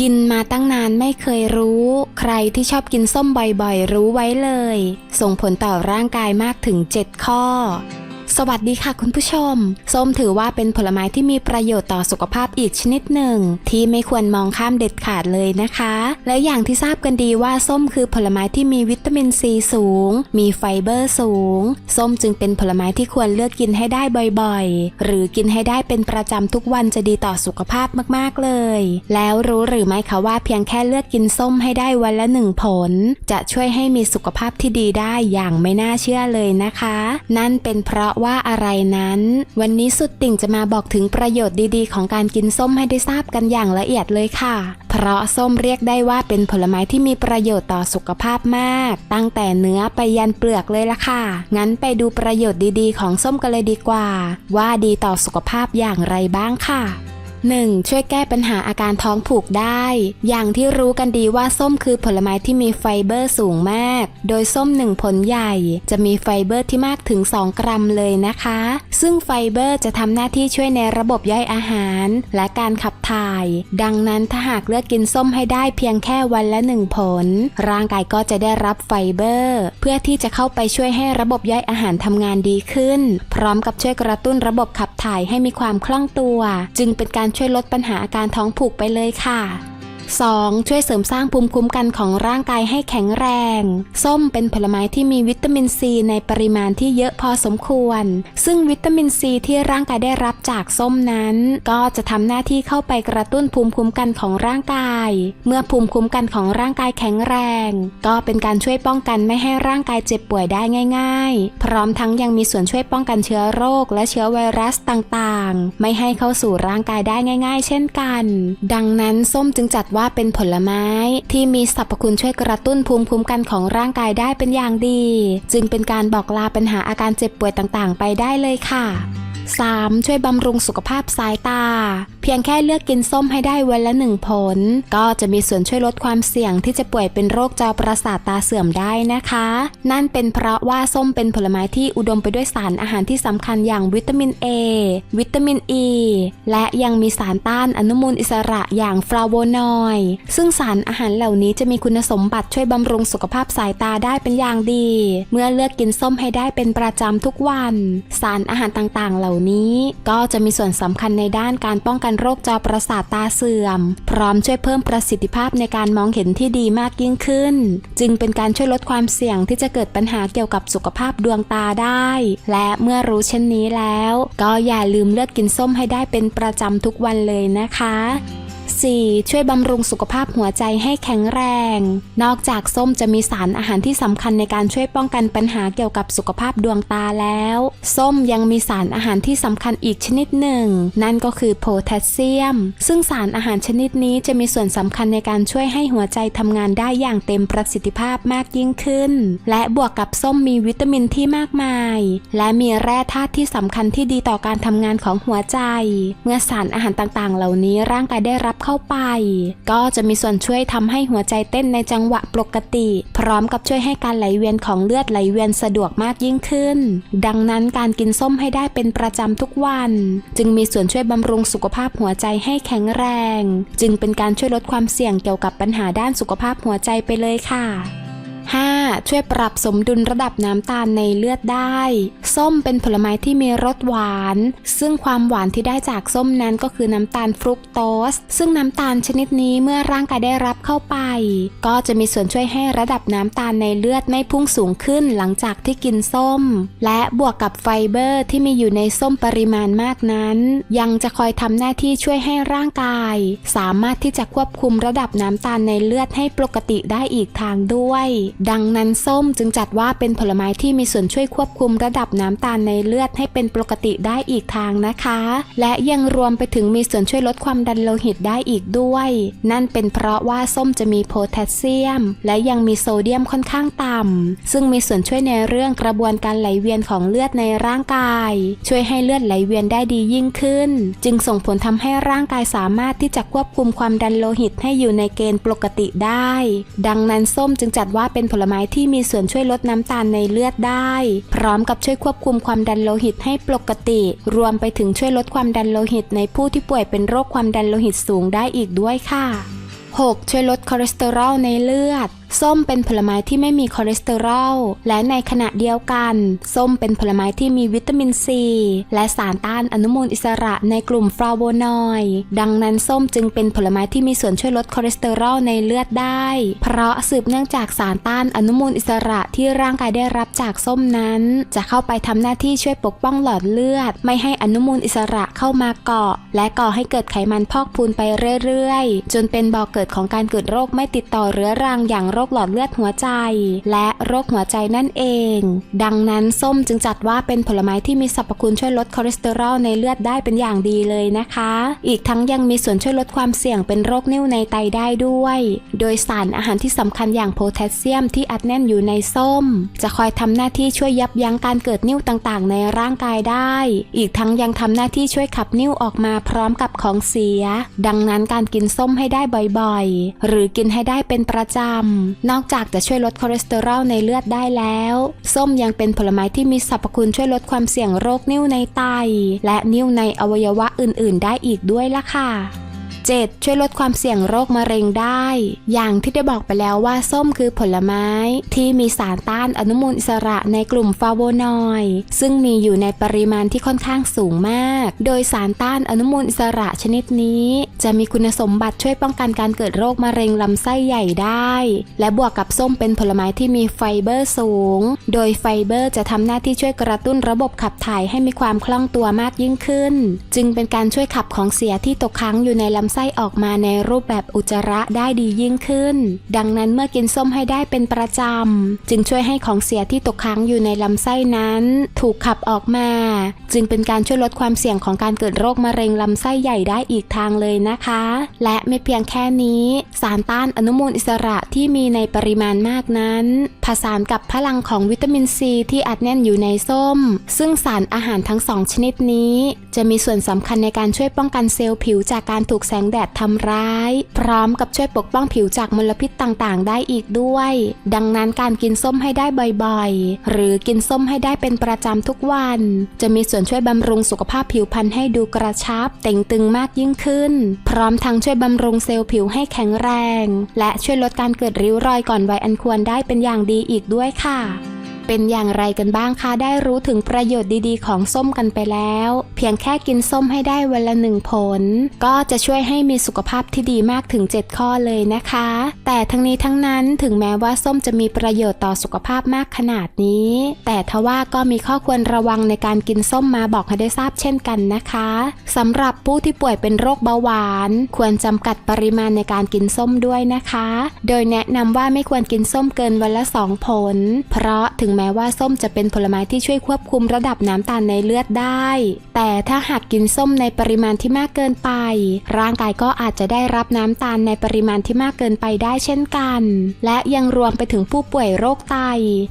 กินมาตั้งนานไม่เคยรู้ ใครที่ชอบกินส้มบ่อยๆ รู้ไว้เลย ส่งผลต่อร่างกายมากถึง 7 ข้อ สวัสดีค่ะคุณผู้ชม ส้มถือว่าเป็นผลไม้ที่มีประโยชน์ต่อสุขภาพอีกชนิดหนึ่ง ที่ไม่ควรมองข้ามเด็ดขาดเลยนะคะ และอย่างที่ทราบกันดีว่าส้มคือผลไม้ที่มีวิตามินซีสูง มีไฟเบอร์สูง ส้มจึงเป็นผลไม้ที่ควรเลือกกินให้ได้บ่อยๆ หรือกินให้ได้เป็นประจำทุกวันจะดีต่อสุขภาพมากๆเลย แล้วรู้หรือไม่คะว่าเพียงแค่เลือกกินส้มให้ได้วันละหนึ่งผล จะช่วยให้มีสุขภาพที่ดีได้อย่างไม่น่าเชื่อเลยนะคะ นั่นเป็นเพราะว่าอะไรนั้น วันนี้สุดติ่งจะมาบอกถึงประโยชน์ดีๆ ของการกินส้มให้ได้ทราบกันอย่างละเอียดเลยค่ะ เพราะส้มเรียกได้ว่าเป็นผลไม้ที่มีประโยชน์ต่อสุขภาพมาก ตั้งแต่เนื้อไปยันเปลือกเลยละค่ะ งั้นไปดูประโยชน์ดีๆ ของส้มกันเลยดีกว่า ว่าดีต่อสุขภาพอย่างไรบ้างค่ะ 1. ช่วยแก้ปัญหาอาการท้องผูกได้ อย่างที่รู้กันดีว่าส้มคือผลไม้ที่มีไฟเบอร์สูงมาก โดยส้มหนึ่งผลใหญ่ จะมีไฟเบอร์ที่มากถึง 2 กรัมเลยนะคะ ซึ่งไฟเบอร์จะทำหน้าที่ช่วยในระบบย่อยอาหาร และการขับถ่าย ดังนั้นถ้าหากเลือกกินส้มให้ได้เพียงแค่วันละหนึ่งผล ร่างกายก็จะได้รับไฟเบอร์ พื่อที่จะเข้าไปช่วยให้ระบบย่อยอาหารทำงานดีขึ้น พร้อมกับช่วยกระตุ้นระบบขับถ่ายให้มีความคล่องตัว จึงเป็นการช่วยลดปัญหาอาการท้องผูกไปเลยค่ะ 2. ช่วยเสริมสร้างภูมิคุ้มกันของร่างกายให้แข็งแรง ส้มเป็นผลไม้ที่มีวิตามินซีในปริมาณที่เยอะพอสมควร ซึ่งวิตามินซีที่ร่างกายได้รับจากส้มนั้น ก็จะทำหน้าที่เข้าไปกระตุ้นภูมิคุ้มกันของร่างกาย เมื่อภูมิคุ้มกันของร่างกายแข็งแรง ก็เป็นการช่วยป้องกันไม่ให้ร่างกายเจ็บป่วยได้ง่าย ๆ พร้อมทั้งยังมีส่วนช่วยป้องกันเชื้อโรค และเชื้อไวรัสต่างๆ ไม่ให้เข้าสู่ร่างกายได้ง่าย ๆ เช่นกัน ดังนั้นส้มจึงจัดว่าเป็นผลไม้ที่มีสรรพคุณช่วยกระตุ้นภูมิคุ้มกันของร่างกายได้เป็นอย่างดี จึงเป็นการบอกลาปัญหาอาการเจ็บป่วยต่างๆ ไปได้เลยค่ะ 3. ช่วยบำรุงสุขภาพสายตา เพียงแค่เลือกกินส้มให้ได้วันละหนึ่งผล ก็จะมีส่วนช่วยลดความเสี่ยงที่จะป่วยเป็นโรคจอประสาทตาเสื่อมได้นะคะ นั่นเป็นเพราะว่าส้มเป็นผลไม้ที่อุดมไปด้วยสารอาหารที่สำคัญอย่างวิตามิน A วิตามิน E และยังมีสารต้านอนุมูลอิสระอย่างฟลาโวนอยด์ซึ่งสารอาหารเหล่านี้จะมีคุณสมบัติช่วยบำรุงสุขภาพสายตาได้เป็นอย่างดี เมื่อเลือกกินส้มให้ได้เป็นประจำทุกวัน สารอาหารต่างๆ เหล่านี้ก็จะมีส่วนสำคัญในด้านการป้องกันโรคจอประสาทตาเสื่อม พร้อมช่วยเพิ่มประสิทธิภาพในการมองเห็นที่ดีมากยิ่งขึ้น จึงเป็นการช่วยลดความเสี่ยงที่จะเกิดปัญหาเกี่ยวกับสุขภาพดวงตาได้ และเมื่อรู้เช่นนี้แล้ว ก็อย่าลืมเลือกกินส้มให้ได้เป็นประจำทุกวันเลยนะคะ 4. ช่วยบำรุงสุขภาพหัวใจให้แข็งแรง นอกจากส้มจะมีสารอาหารที่สำคัญในการช่วยป้องกันปัญหาเกี่ยวกับสุขภาพดวงตาแล้ว ส้มยังมีสารอาหารที่สำคัญอีกชนิดหนึ่ง นั่นก็คือโพแทสเซียม ซึ่งสารอาหารชนิดนี้จะมีส่วนสำคัญในการช่วยให้หัวใจทำงานได้อย่างเต็มประสิทธิภาพมากยิ่งขึ้น และบวกกับส้มมีวิตามินที่มากมาย และมีแร่ธาตุที่สำคัญที่ดีต่อการทำงานของหัวใจ เมื่อสารอาหารต่างๆ เหล่านี้ร่างกายได้รับเข้าไป ก็จะมีส่วนช่วยทำให้หัวใจเต้นในจังหวะปกติ พร้อมกับช่วยให้การไหลเวียนของเลือดไหลเวียนสะดวกมากยิ่งขึ้น ดังนั้นการกินส้มให้ได้เป็นประจำทุกวัน จึงมีส่วนช่วยบำรุงสุขภาพหัวใจให้แข็งแรง จึงเป็นการช่วยลดความเสี่ยงเกี่ยวกับปัญหาด้านสุขภาพหัวใจไปเลยค่ะ 5. ช่วยปรับสมดุลระดับน้ำตาลในเลือดได้ ส้มเป็นผลไม้ที่มีรสหวาน ซึ่งความหวานที่ได้จากส้มนั้นก็คือน้ำตาลฟรุกโตส ซึ่งน้ำตาลชนิดนี้เมื่อร่างกายได้รับเข้าไป ก็จะมีส่วนช่วยให้ระดับน้ำตาลในเลือดไม่พุ่งสูงขึ้นหลังจากที่กินส้ม และบวกกับไฟเบอร์ที่มีอยู่ในส้มปริมาณมากนั้น ยังจะคอยทำหน้าที่ช่วยให้ร่างกาย สามารถที่จะควบคุมระดับน้ำตาลในเลือดให้ปกติได้อีกทางด้วยดังนั้นส้มจึงจัดว่าเป็นผลไม้ที่มีส่วนช่วยควบคุมระดับน้ำตาลในเลือดให้เป็นปกติได้อีกทางนะคะ และยังรวมไปถึงมีส่วนช่วยลดความดันโลหิตได้อีกด้วย นั่นเป็นเพราะว่าส้มจะมีโพแทสเซียม และยังมีโซเดียมค่อนข้างต่ำซึ่งมีส่วนช่วยในเรื่องกระบวนการไหลเวียนของเลือดในร่างกาย ช่วยให้เลือดไหลเวียนได้ดียิ่งขึ้น จึงส่งผลทำให้ร่างกายสามารถที่จะควบคุมความดันโลหิตให้อยู่ในเกณฑ์ปกติได้ ดังนั้นส้มจึงจัดว่าเป็นผลไม้ที่มีส่วนช่วยลดน้ำตาลในเลือดได้ พร้อมกับช่วยควบคุมความดันโลหิตให้ปกติ รวมไปถึงช่วยลดความดันโลหิตในผู้ที่ป่วยเป็นโรคความดันโลหิตสูงได้อีกด้วยค่ะ 6. ช่วยลดคอเลสเตอรอลในเลือด ส้มเป็นผลไม้ที่ไม่มีคอเลสเตอรอล และในขณะเดียวกัน ส้มเป็นผลไม้ที่มีวิตามินซี และสารต้านอนุมูลอิสระในกลุ่มฟลาโวนอยด์ดังนั้นส้มจึงเป็นผลไม้ที่มีส่วนช่วยลดคอเลสเตอรอลในเลือดได้ เพราะสืบเนื่องจากสารต้านอนุมูลอิสระที่ร่างกายได้รับจากส้มนั้น จะเข้าไปทำหน้าที่ช่วยปกป้องหลอดเลือด ไม่ให้อนุมูลอิสระเข้ามาเกาะ และก่อให้เกิดไขมันพอกพูนไปเรื่อยๆ จนเป็นบ่อเกิดของการเกิดโรคไม่ติดต่อเรื้อรังอย่างโรคหลอดเลือดหัวใจ และโรคหัวใจนั่นเอง ดังนั้นส้มจึงจัดว่าเป็นผลไม้ที่มีสรรพคุณช่วยลดคอเลสเตอรอลในเลือดได้เป็นอย่างดีเลยนะคะ อีกทั้งยังมีส่วนช่วยลดความเสี่ยงเป็นโรคนิ่วในไตได้ด้วย โดยสารอาหารที่สำคัญอย่างโพแทสเซียมที่อัดแน่นอยู่ในส้ม จะคอยทำหน้าที่ช่วยยับยั้งการเกิดนิ่วต่างๆ ในร่างกายได้ อีกทั้งยังทำหน้าที่ช่วยขับนิ่วออกมาพร้อมกับของเสีย ดังนั้นการกินส้มให้ได้บ่อยๆ หรือกินให้ได้เป็นประจำ นอกจากจะช่วยลดคอเลสเตอรอลในเลือดได้แล้ว ส้มยังเป็นผลไม้ที่มีสรรพคุณช่วยลดความเสี่ยงโรคนิ่วในไต และนิ่วในอวัยวะอื่น ๆ ได้อีกด้วยล่ะค่ะ 7. ช่วยลดความเสี่ยงโรคมะเร็งได้ อย่างที่ได้บอกไปแล้วว่าส้มคือผลไม้ ที่มีสารต้านอนุมูลอิสระในกลุ่มฟลาโวนอยด์ซึ่งมีอยู่ในปริมาณที่ค่อนข้างสูงมาก โดยสารต้านอนุมูลอิสระชนิดนี้ จะมีคุณสมบัติช่วยป้องกันการเกิดโรคมะเร็งลำไส้ใหญ่ได้ และบวกกับส้มเป็นผลไม้ที่มีไฟเบอร์สูง โดยไฟเบอร์จะทำหน้าที่ช่วยกระตุ้นระบบขับถ่ายให้มีความคล่องตัวมากยิ่งขึ้น จึงเป็นการช่วยขับของเสียที่ตกค้างอยู่ในลำไส้ออกมาในรูปแบบอุจจาระได้ดียิ่งขึ้น ดังนั้นเมื่อกินส้มให้ได้เป็นประจำ จึงช่วยให้ของเสียที่ตกค้างอยู่ในลำไส้นั้น ถูกขับออกมา จึงเป็นการช่วยลดความเสี่ยงของการเกิดโรคมะเร็งลำไส้ใหญ่ได้อีกทางเลยนะคะ และไม่เพียงแค่นี้ สารต้านอนุมูลอิสระที่มีในปริมาณมากนั้น ผสานกับพลังของวิตามินซีที่อัดแน่นอยู่ในส้ม ซึ่งสารอาหารทั้งสองชนิดนี้ จะมีส่วนสำคัญในการช่วยป้องกันเซลล์ผิวจากการถูกแสงแดดทำร้าย พร้อมกับช่วยปกป้องผิวจากมลพิษต่างๆ ได้อีกด้วย ดังนั้นการกินส้มให้ได้บ่อยๆ หรือกินส้มให้ได้เป็นประจำทุกวัน จะมีส่วนช่วยบำรุงสุขภาพผิวพรรณให้ดูกระชับ เต่งตึงมากยิ่งขึ้น พร้อมทั้งช่วยบำรุงเซลล์ผิวให้แข็งแรง และช่วยลดการเกิดริ้วรอยก่อนวัยอันควรได้เป็นอย่างดีอีกด้วยค่ะ เป็นอย่างไรกันบ้างคะได้รู้ถึงประโยชน์ดีๆ ของส้มกันไปแล้ว เพียงแค่กินส้มให้ได้วันละหนึ่งผล ก็จะช่วยให้มีสุขภาพที่ดีมากถึง 7 ข้อเลยนะคะ แต่ทั้งนี้ทั้งนั้นถึงแม้ว่าส้มจะมีประโยชน์ต่อสุขภาพมากขนาดนี้ แต่ทว่าก็มีข้อควรระวังในการกินส้มมาบอกให้ได้ทราบเช่นกันนะคะสำหรับผู้ที่ป่วยเป็นโรคเบาหวาน ควรจำกัดปริมาณในการกินส้มด้วยนะคะ โดยแนะนำว่าไม่ควรกินส้มเกินวันละ 2 ผล เพราะถึงแม้ว่าส้มจะเป็นผลไม้ที่ช่วยควบคุมระดับน้ำตาลในเลือดได้ แต่ถ้าหากกินส้มในปริมาณที่มากเกินไป ร่างกายก็อาจจะได้รับน้ำตาลในปริมาณที่มากเกินไปได้เช่นกัน และยังรวมไปถึงผู้ป่วยโรคไต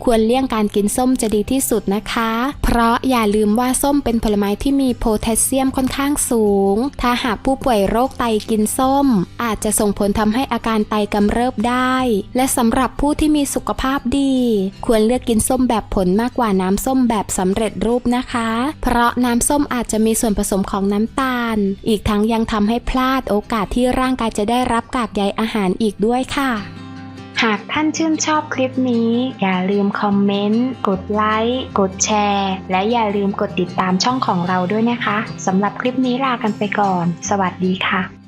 ควรเลี่ยงการกินส้มจะดีที่สุดนะคะ เพราะอย่าลืมว่าส้มเป็นผลไม้ที่มีโพแทสเซียมค่อนข้างสูง ถ้าหากผู้ป่วยโรคไตกินส้ม อาจจะส่งผลทำให้อาการไตกำเริบได้ และสำหรับผู้ที่มีสุขภาพดี ควรเลือกกินส้มแบบผลมากกว่าน้ำส้มแบบสำเร็จรูปนะคะ เพราะน้ำส้มอาจจะมีส่วนผสมของน้ำตาล อีกทั้งยังทำให้พลาดโอกาสที่ร่างกายจะได้รับกากใยอาหารอีกด้วยค่ะหากท่านชื่นชอบคลิปนี้ อย่าลืมคอมเมนต์ กดไลค์ กดแชร์ และอย่าลืมกดติดตามช่องของเราด้วยนะคะ สำหรับคลิปนี้ลากันไปก่อน สวัสดีค่ะ